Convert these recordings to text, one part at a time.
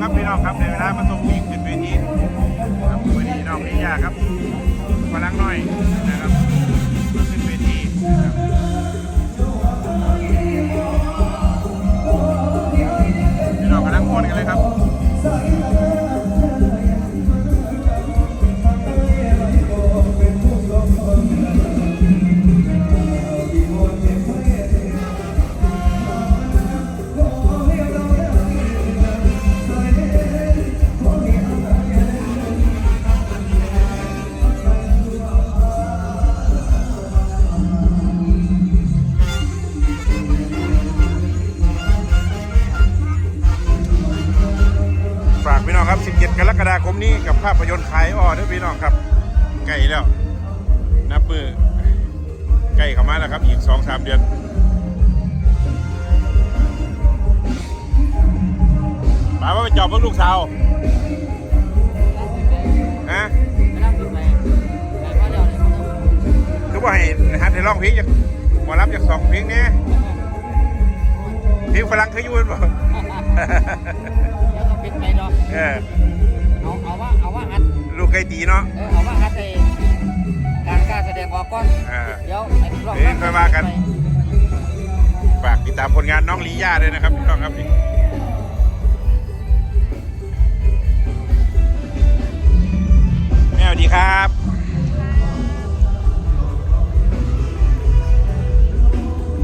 ครับพี่น้องครับในเวลามาส่งผู้หญิงขึ้นเวทีครับวันนี้น้องนิยาครับ นี้กับภาพยนตร์ขายอ้อเด้วยพี่น้องครับใกล้แล้ว นับมือใกล้เข้ามาแล้วครับ อีก2-3เดือนป๋าว่าไปจอบเพิ่งลูกสาวฮะคือว่าให้หัดให้ร้องเพลงจากหมอรับจากสองเพลงเนี้ยเพลงฝรั่งเคยอยุ่นบ่แล้วก็ปิดไปดอก เออเอาเอาว่าเอาว่าอัดลูกไก่ตีเนาะเออเอาว่าอัดไอ้การกล้ารแสดงออกก่อนเออเดี๋ยวไอ้รอบเดี๋ยวค่อยว่ากัน ฝากติดตามผลงานน้องลีย่าด้วยนะครับพี่น้องครับนี่แม่สวัสดีครับ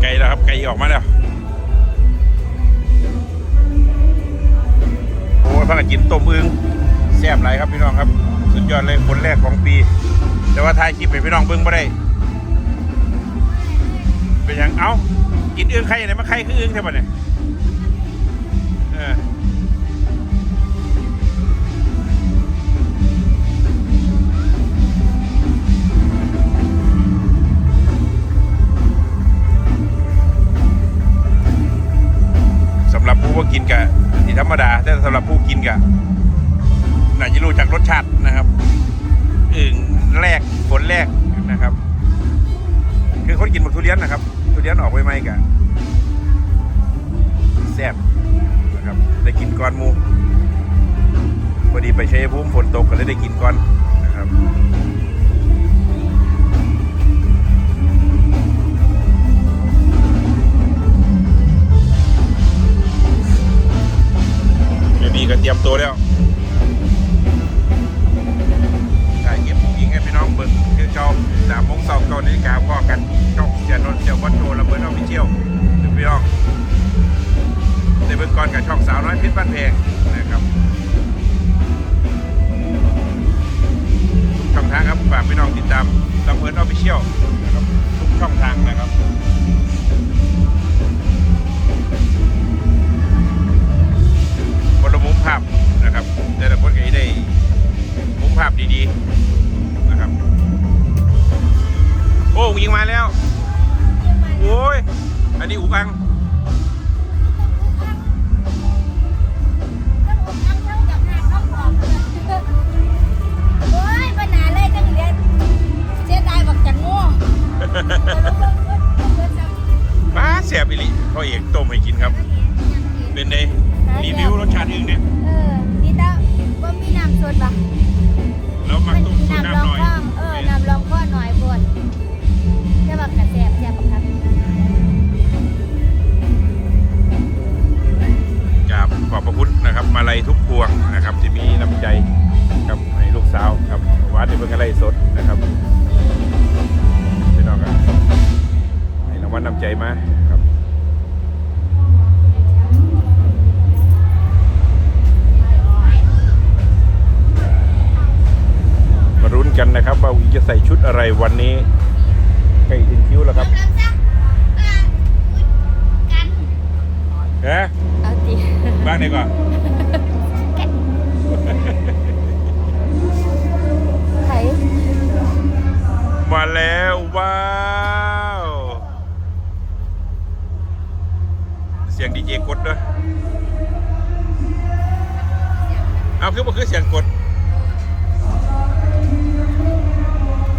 ไก่แล้วครับไก่ออกมาแล้วโอ้ยพักกันกินต้มอึงแซ่บไรครับพี่น้องครับ สุดยอดเลยคนแรกของปี แต่ว่าถ่ายคลิปให้พี่น้องเบิ่งไม่ได้เป็นยังเอ้ากินอึ้งใครไหนมาใครคืออึงใช่ปะเนี่ยเออสำหรับผู้ว่ากินกะที่ธรรมดา แต่สำหรับผู้กินกะ น่าจะรู้จากรสชาตินะครับอึ่งแรกผลแรกนะครับ คือคนกินหมกทุเรียนนะครับ ทุเรียนออกใหม่ๆกะแซ่บนะครับได้กินก้อนหมูพอดีไปชัยภูมิฝนตกก็เลยได้กินก้อนนะครับเบบีก็เตรียมตัวแล้ว พี่น้องติดตามลำเพลินออฟฟิเชียลนะครับทุกช่องทางนะครับคนละมุมภาพนะครับแต่ละคนก็จะได้มุมภาพดีๆนะครับ โอ้ยิงมาแล้ว โอ้ย อันนี้อุกัง มาแสบอิลิพ่อเอกต้มให้กินครับ เป็นไงรีวิวรสชาติอึ่งเนี่ยเออนี่ตาว่ามีน้ำสดปะแล้วมัมันต้มสูตรน้ำรน้ำองหน่อยข้องเออน้ำรองข้อหน่อยบนแค่แบบกระแสบแสบปะครับ อะไรวันนี้ใกล้ถึงคิวแล้วครับกันฮะเอาตีบ้างดีกว่า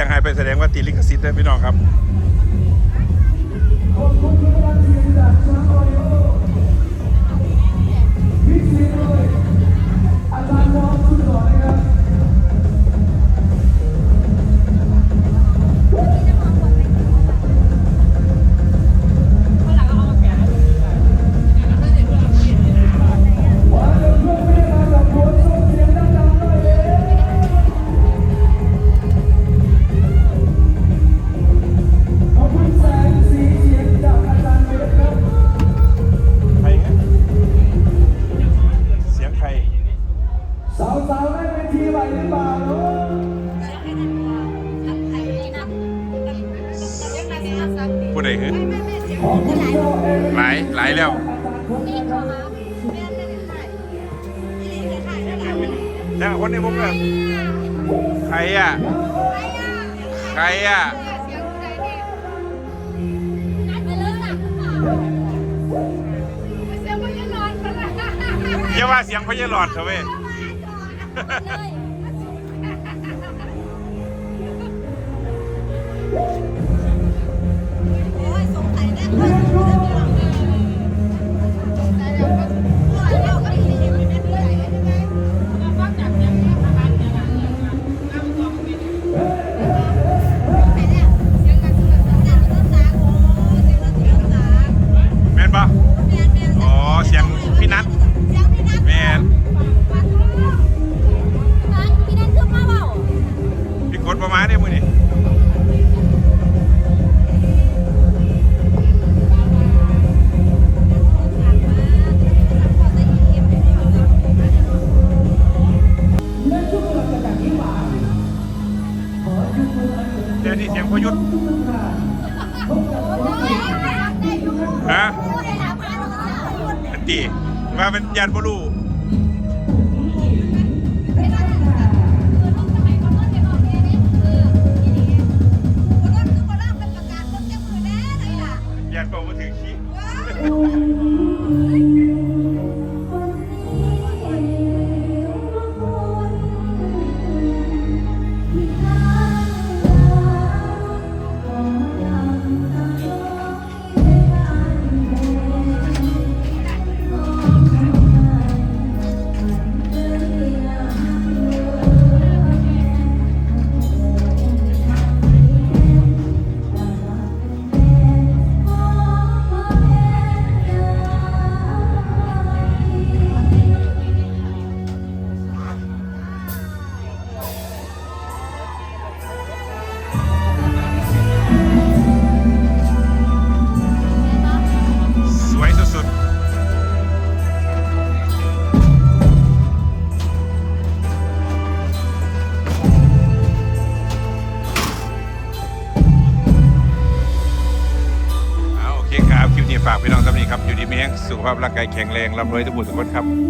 สียงไฮไปแสดงว่าตีลิขสิทธิ์ได้พี่น้องครับ หลายหลายแล้วแต่คนในวงแบบใครอะ ใครอะอย่าว่าเสียงพญาหลอดเถอะเว้ยแ Thank you. ดี๋ยวนี้เสียงพยุทธทุกท่านพบกับคนที่ฮะอันตีว่าเป็นยานบลู สุขภาพร่างกายแข็งแรงร่ำรวยทุกบุตรทุกคนครับ